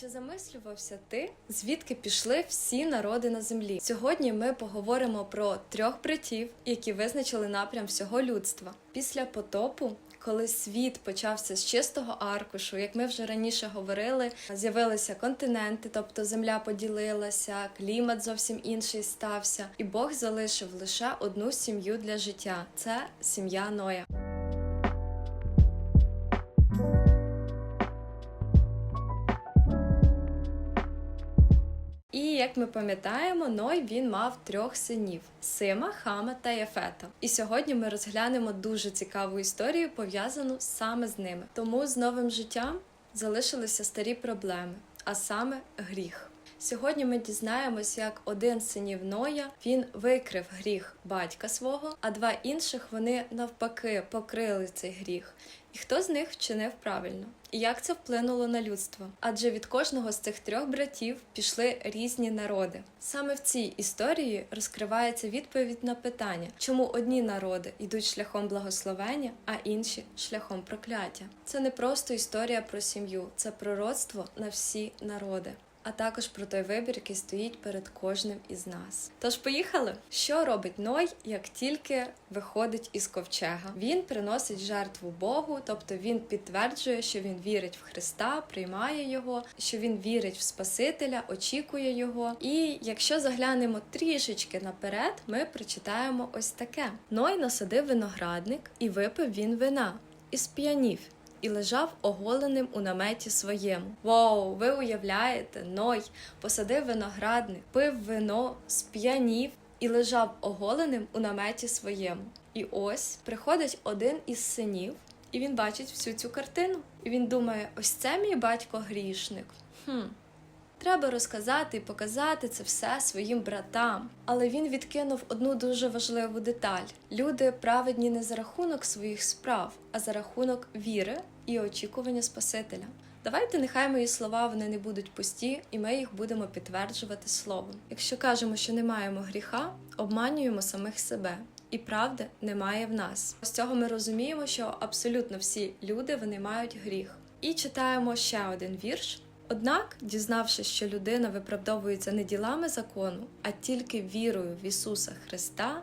Чи замислювався ти, звідки пішли всі народи на землі? Сьогодні ми поговоримо про трьох братів, які визначили напрям всього людства. Після потопу, коли світ почався з чистого аркушу, як ми вже раніше говорили, з'явилися континенти, тобто земля поділилася, клімат зовсім інший стався, і Бог залишив лише одну сім'ю для життя це сім'я Ноя. І як ми пам'ятаємо, Ной він мав трьох синів: Сима, Хама та Єфета. І сьогодні ми розглянемо дуже цікаву історію, пов'язану саме з ними. Тому з новим життям залишилися старі проблеми, а саме гріх. Сьогодні ми дізнаємось, як один синів Ноя він викрив гріх батька свого, а два інших вони навпаки покрили цей гріх. І хто з них вчинив правильно? І як це вплинуло на людство? Адже від кожного з цих трьох братів пішли різні народи. Саме в цій історії розкривається відповідь на питання, чому одні народи йдуть шляхом благословення, а інші шляхом прокляття. Це не просто історія про сім'ю, це пророцтво на всі народи. А також про той вибір, який стоїть перед кожним із нас. Тож поїхали. Що робить Ной, як тільки виходить із ковчега? Він приносить жертву Богу, тобто він підтверджує, що він вірить в Христа, приймає його, що він вірить в Спасителя, очікує його. І якщо заглянемо трішечки наперед, ми прочитаємо ось таке: Ной насадив виноградник і випив він вина, і сп'янів і лежав оголеним у наметі своєму. Воу, ви уявляєте, Ной посадив виноградник, пив вино, сп'янів і лежав оголеним у наметі своєму. І ось приходить один із синів, і він бачить всю цю картину. І він думає: ось це мій батько грішник. Хм. Треба розказати і показати це все своїм братам. Але він відкинув одну дуже важливу деталь: люди праведні не за рахунок своїх справ, а за рахунок віри і очікування Спасителя. Давайте, нехай мої слова вони не будуть пусті, і ми їх будемо підтверджувати словом. Якщо кажемо, що не маємо гріха, обманюємо самих себе. І правди немає в нас. З цього ми розуміємо, що абсолютно всі люди вони мають гріх. І читаємо ще один вірш. Однак, дізнавшись, що людина виправдовується не ділами закону, а тільки вірою в Ісуса Христа,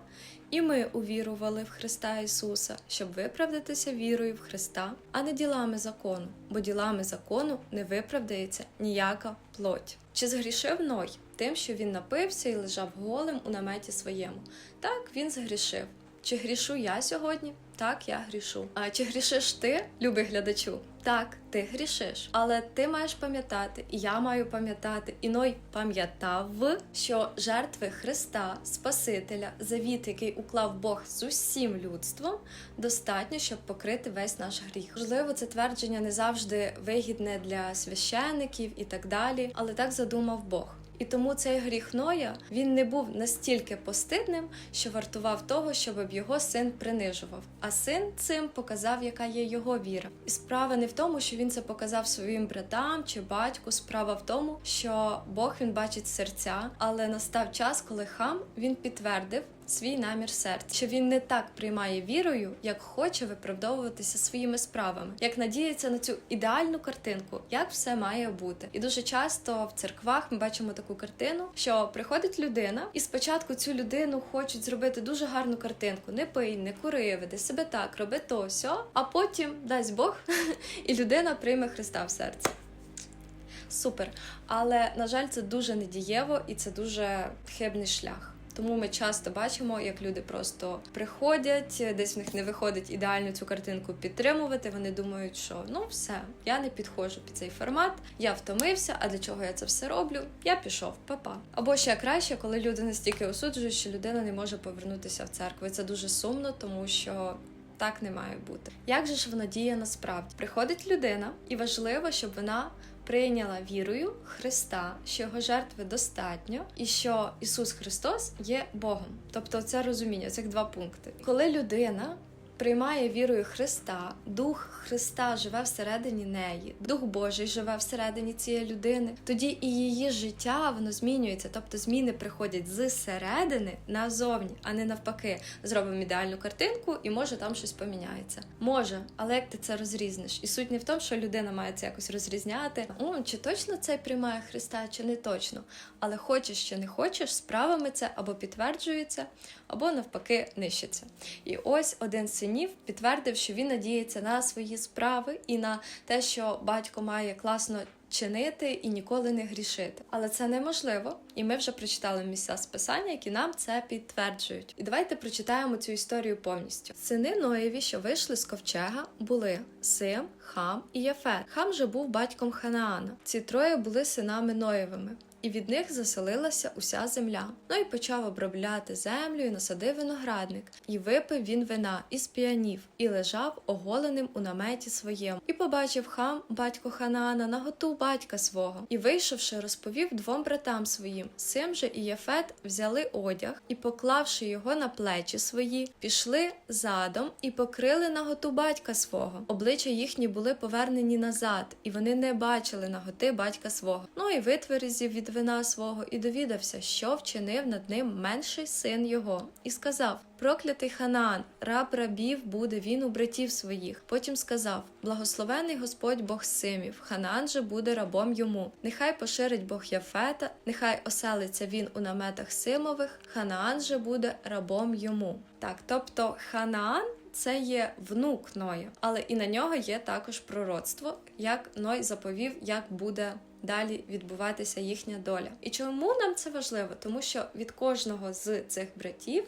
і ми увірували в Христа Ісуса, щоб виправдатися вірою в Христа, а не ділами закону, бо ділами закону не виправдається ніяка плоть. Чи згрішив Ной тим, що він напився і лежав голим у наметі своєму? Так, він згрішив. Чи грішу я сьогодні? Так, я грішу. А чи грішиш ти, любий глядачу? Так, ти грішиш. Але ти маєш пам'ятати, і я маю пам'ятати, і Ной пам'ятав, що жертви Христа, Спасителя, завіт, який уклав Бог з усім людством, достатньо, щоб покрити весь наш гріх. Можливо, це твердження не завжди вигідне для священиків і так далі, але так задумав Бог. І тому цей гріх Ноя він не був настільки постидним, що вартував того, щоб його син принижував. А син цим показав, яка є його віра. І справа не в тому, що він це показав своїм братам чи батьку. Справа в тому, що Бог він бачить серця, але настав час, коли хам він підтвердив. Свій намір серця, що він не так приймає вірою, як хоче виправдовуватися своїми справами, як надіється на цю ідеальну картинку, як все має бути. І дуже часто в церквах ми бачимо таку картину, що приходить людина, і спочатку цю людину хочуть зробити дуже гарну картинку: не пий, не кури, веди себе так, роби то сьо, а потім дасть Бог, і людина прийме Христа в серце. Супер, але на жаль, це дуже недієво і це дуже хибний шлях. Тому ми часто бачимо, як люди просто приходять, десь в них не виходить ідеально цю картинку підтримувати. Вони думають, що ну все, я не підходжу під цей формат, я втомився. А для чого я це все роблю? Я пішов, папа. Або ще краще, коли люди настільки осуджують, що людина не може повернутися в церкву. Це дуже сумно, тому що. Так не має бути. Як же ж воно діє насправді? Приходить людина, і важливо, щоб вона прийняла вірою Христа, що його жертви достатньо, і що Ісус Христос є Богом. Тобто, це розуміння, цих два пункти. Коли людина приймає вірою Христа, Дух Христа живе всередині неї, Дух Божий живе всередині цієї людини, тоді і її життя воно змінюється. Тобто зміни приходять зсередини назовні, а не навпаки. Зробимо ідеальну картинку, і може там щось поміняється. Може, але як ти це розрізниш? І суть не в тому, що людина має це якось розрізняти. О, чи точно цей приймає Христа, чи не точно. Але хочеш чи не хочеш, справами це або підтверджується, або навпаки нищиться. І ось один з синів підтвердив, що він надіється на свої справи і на те, що батько має класно чинити і ніколи не грішити. Але це неможливо, і ми вже прочитали місця з писання, які нам це підтверджують. І давайте прочитаємо цю історію повністю. Сини Ноєві, що вийшли з ковчега, були Сим, Хам і Єфет. Хам же був батьком Ханаана. Ці троє були синами Ноєвими. І від них заселилася уся земля. Ну і почав обробляти землю, і насадив виноградник, і випив він вина, і сп'янів, і лежав оголеним у наметі своєму. І побачив хам, батько Ханаана, наготу батька свого. І, вийшовши, розповів двом братам своїм. Сим же і Єфет взяли одяг і, поклавши його на плечі свої, пішли задом і покрили наготу батька свого. Обличчя їхні були повернені назад, і вони не бачили наготи батька свого. Ну і витверзів від вина свого, і довідався, що вчинив над ним менший син його, і сказав: Проклятий Ханаан, раб рабів буде він у братів своїх. Потім сказав: Благословений Господь Бог Симів, Ханаан же буде рабом йому. Нехай поширить Бог Яфета, нехай оселиться він у наметах Симових, Ханаан же буде рабом йому. Так, тобто Ханаан. Це є внук Ноя, але і на нього є також пророцтво, як Ной заповів, як буде далі відбуватися їхня доля. І чому нам це важливо? Тому що від кожного з цих братів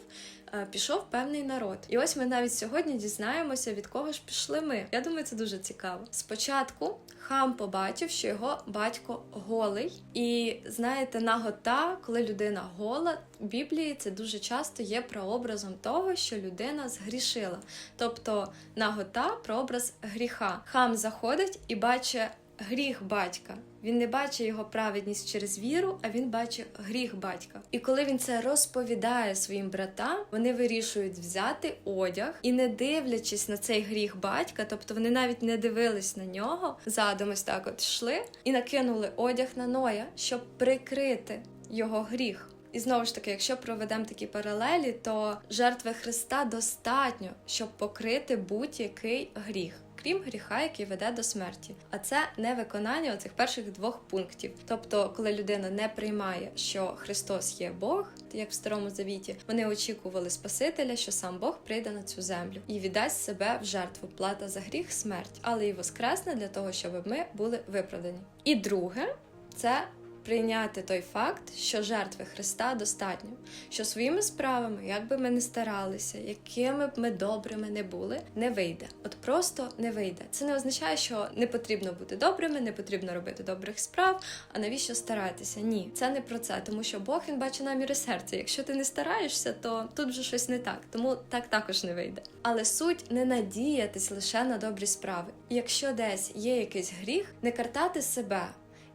е, пішов певний народ. І ось ми навіть сьогодні дізнаємося, від кого ж пішли ми. Я думаю, це дуже цікаво. Спочатку хам побачив, що його батько голий, і знаєте, нагота, коли людина гола, в Біблії це дуже часто є прообразом того, що людина згрішила. Тобто нагота прообраз гріха. Хам заходить і бачить гріх батька. Він не бачить його праведність через віру, а він бачить гріх батька. І коли він це розповідає своїм братам, вони вирішують взяти одяг і, не дивлячись на цей гріх батька, тобто вони навіть не дивились на нього, задом ось так от йшли і накинули одяг на Ноя, щоб прикрити його гріх. І знову ж таки, якщо проведемо такі паралелі, то жертви Христа достатньо, щоб покрити будь-який гріх. Крім гріха, який веде до смерті, а це не виконання оцих перших двох пунктів. Тобто, коли людина не приймає, що Христос є Бог, як в старому завіті, вони очікували Спасителя, що сам Бог прийде на цю землю і віддасть себе в жертву плата за гріх, смерть, але і воскресне для того, щоб ми були виправдані. І друге, це прийняти той факт, що жертви Христа достатньо, що своїми справами, як би ми не старалися, якими б ми добрими не були, не вийде. От просто не вийде. Це не означає, що не потрібно бути добрими, не потрібно робити добрих справ. А навіщо старатися? Ні, це не про це, тому що Бог він бачить наміри серця. Якщо ти не стараєшся, то тут вже щось не так, тому так також не вийде. Але суть не надіятись лише на добрі справи. Якщо десь є якийсь гріх, не картати себе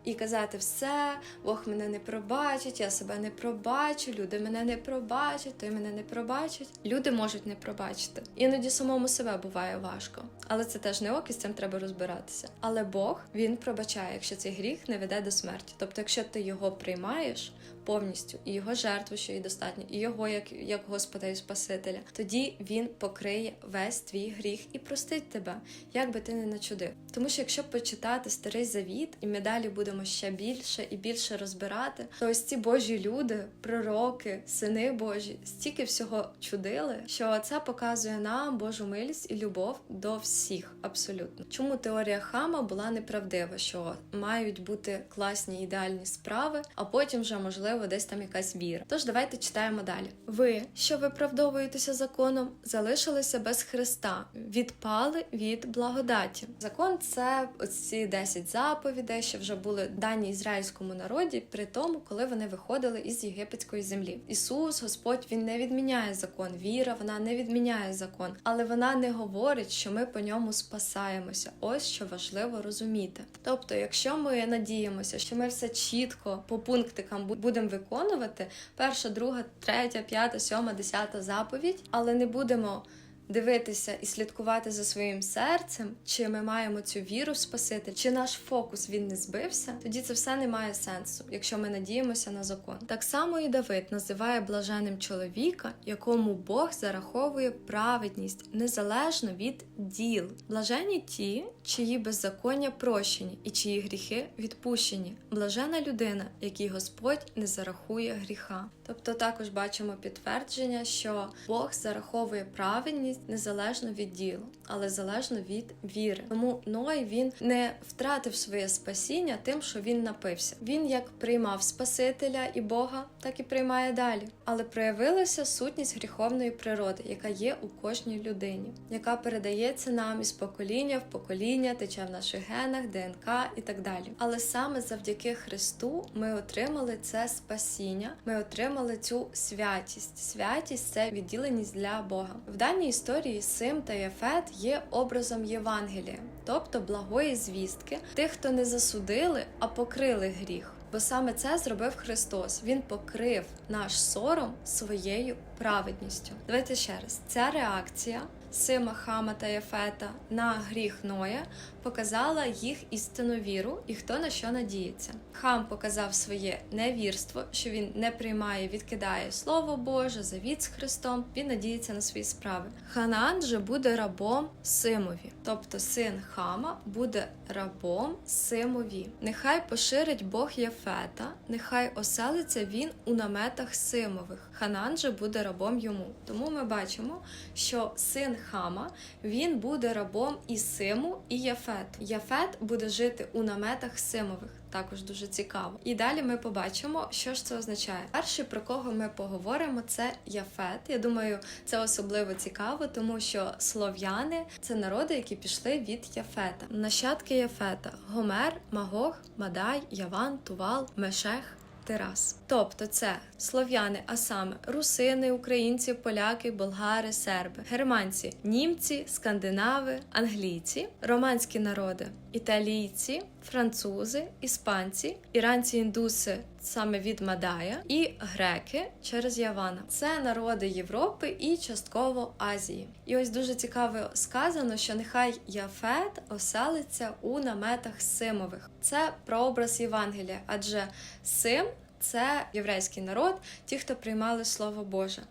і казати все, Бог мене не пробачить, я себе не пробачу, люди мене не пробачать, той мене не пробачить. Люди можуть не пробачити. Іноді самому себе буває важко, але це теж не ок, і з цим треба розбиратися. Але Бог він пробачає, якщо цей гріх не веде до смерті. Тобто, якщо ти його приймаєш повністю, і його жертву, що їй достатньо, і його як, як Господа і Спасителя, тоді він покриє весь твій гріх і простить тебе, як би ти не начудив. Тому що якщо почитати старий завіт, і ми далі будемо ще більше і більше розбирати, то ось ці Божі люди, пророки, сини Божі, стільки всього чудили, що це показує нам Божу милість і любов до всіх абсолютно. Чому теорія хама була неправдива, що мають бути класні ідеальні справи, а потім вже можливо десь там якась віра. Тож давайте читаємо далі. Ви, що виправдовуєтеся законом, залишилися без Христа, відпали від благодаті. Закон це оці 10 заповідей, що вже були дані ізраїльському народі при тому, коли вони виходили із єгипетської землі. Ісус, Господь, він не відміняє закон. Віра, вона не відміняє закон, але вона не говорить, що ми по ньому спасаємося. Ось що важливо розуміти. Тобто, якщо ми надіємося, що ми все чітко по пунктикам будемо виконувати, перша, друга, третя, п'ята, сьома, десята заповідь, але не будемо дивитися і слідкувати за своїм серцем, чи ми маємо цю віру в Спасителя, чи наш фокус він не збився, тоді це все не має сенсу, якщо ми надіємося на закон. Так само і Давид називає блаженним чоловіка, якому Бог зараховує праведність незалежно від діл. Блажені ті, чиї беззаконня прощені і чиї гріхи відпущені. Блажена людина, якій Господь не зарахує гріха. Тобто також бачимо підтвердження, що Бог зараховує праведність незалежно від ділу, але залежно від віри. Тому Ной він не втратив своє спасіння тим, що він напився. Він як приймав Спасителя і Бога, так і приймає далі. Але проявилася сутність гріховної природи, яка є у кожній людині, яка передається нам із покоління в покоління, тече в наших генах, ДНК і так далі. Але саме завдяки Христу ми отримали це спасіння, ми отримали цю святість. Святість це відділеність для Бога. В даній історії Сим та Єфет є образом Євангелія, тобто благої звістки, тих, хто не засудили, а покрили гріх. Бо саме це зробив Христос. Він покрив наш сором своєю праведністю. Давайте ще раз. Ця реакція Сима, Хама та Єфета на гріх Ноя показала їх істинну віру і хто на що надіється. Хам показав своє невірство, що він не приймає, відкидає Слово Боже, завіт з Христом. Він надіється на свої справи. Ханаан же буде рабом Симові, тобто син Хама буде рабом Симові. Нехай поширить Бог Єфета, нехай оселиться він у наметах Симових. Ханан же буде рабом йому. Тому ми бачимо, що син Хама він буде рабом і Симу, і Єфету. Єфет буде жити у наметах Симових. Також дуже цікаво. І далі ми побачимо, що ж це означає. Перший, про кого ми поговоримо, це Яфет. Я думаю, це особливо цікаво, тому що слов'яни це народи, які пішли від Яфета. Нащадки Яфета: Гомер, Магог, Мадай, Яван, Тувал, Мешех. Терас. Тобто це слов'яни, а саме русини, українці, поляки, болгари, серби, германці, німці, скандинави, англійці, романські народи, італійці, французи, іспанці, іранці, індуси саме від Мадая, і греки через Явана. Це народи Європи і частково Азії. І ось дуже цікаво сказано, що нехай Яфет оселиться у наметах Симових. Це прообраз Євангелія, адже Сим це єврейський народ, ті, хто приймали Слово Боже.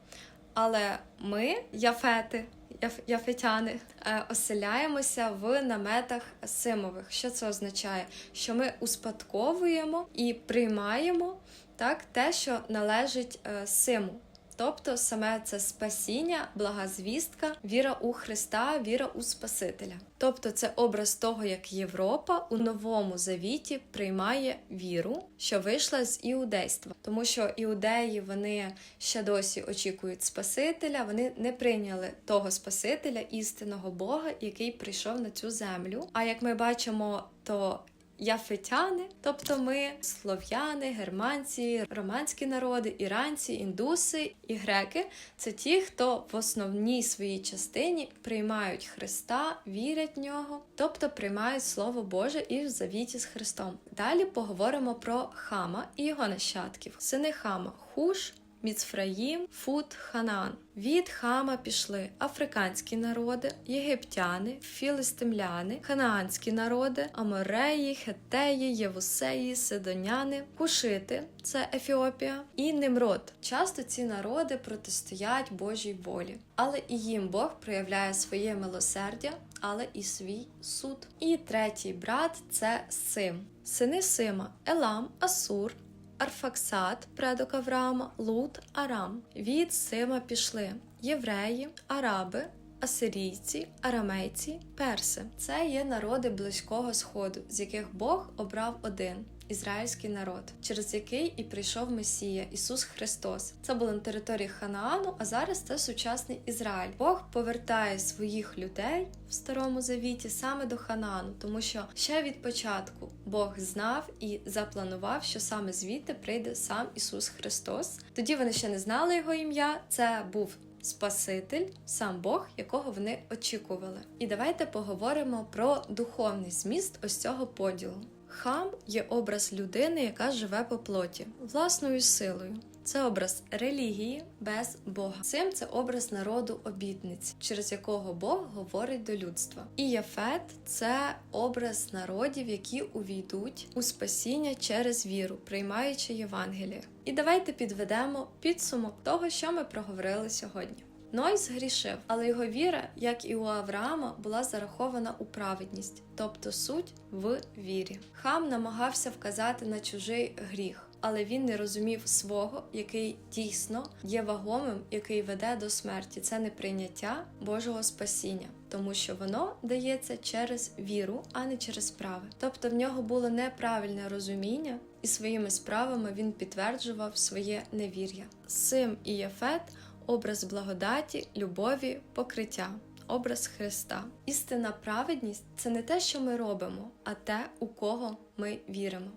Але ми, яфети, яф- яфетяни, е, оселяємося в наметах Симових. Що це означає? Що ми успадковуємо і приймаємо так, те, що належить е, Симу. Тобто саме це спасіння, блага звістка, віра у Христа, віра у Спасителя. Тобто це образ того, як Європа у новому завіті приймає віру, що вийшла з іудейства, тому що іудеї вони ще досі очікують Спасителя, вони не прийняли того Спасителя, істинного Бога, який прийшов на цю землю. А як ми бачимо, то Яфетяни, тобто ми слов'яни, германці, романські народи, іранці, індуси і греки це ті, хто в основній своїй частині приймають Христа, вірять в нього, тобто приймають Слово Боже і в завіті з Христом. Далі поговоримо про Хама і його нащадків. Сини Хама Хуш. Міцфраїм, Фут, Ханан. Від Хама пішли африканські народи, єгиптяни, філистимляни, ханаанські народи, амореї, хетеї, євусеї, сидоняни, кушити це Ефіопія, і Немрод. Часто ці народи протистоять Божій волі, але і їм Бог проявляє своє милосердя, але і свій суд. І третій брат це Сим. Сини Сима, Елам, Асур. Арфаксат, предок Авраама, Лут, Арам. Від Сима пішли євреї, араби, асирійці, арамейці, перси. Це є народи близького сходу, з яких Бог обрав один. Ізраїльський народ, через який і прийшов Месія Ісус Христос. Це було на території Ханаану, а зараз це сучасний Ізраїль. Бог повертає своїх людей в старому завіті саме до Ханаану, тому що ще від початку Бог знав і запланував, що саме звідти прийде сам Ісус Христос. Тоді вони ще не знали його ім'я. Це був Спаситель, сам Бог, якого вони очікували. І давайте поговоримо про духовний зміст ось цього поділу. Хам є образ людини, яка живе по плоті, власною силою. це образ релігії без Бога. Сим це образ народу обітниць, через якого Бог говорить до людства. І Яфет це образ народів, які увійдуть у спасіння через віру, приймаючи Євангеліє. І давайте підведемо підсумок того, що ми проговорили сьогодні. Ной згрішив, але його віра, як і у Авраама, була зарахована у праведність, тобто суть в вірі. Хам намагався вказати на чужий гріх, але він не розумів свого, який дійсно є вагомим, який веде до смерті. Це не прийняття Божого спасіння, тому що воно дається через віру, а не через справи. Тобто в нього було неправильне розуміння, і своїми справами він підтверджував своє невір'я. Сим і Єфет образ благодаті, любові, покриття, образ Христа. Істинна праведність це не те, що ми робимо, а те, у кого ми віримо.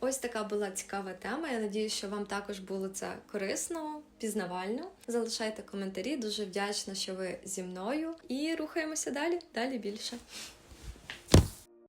Ось така була цікава тема. Я надію, що вам також було це корисно, пізнавально. Залишайте коментарі. Дуже вдячна, що ви зі мною. І рухаємося далі. Далі більше.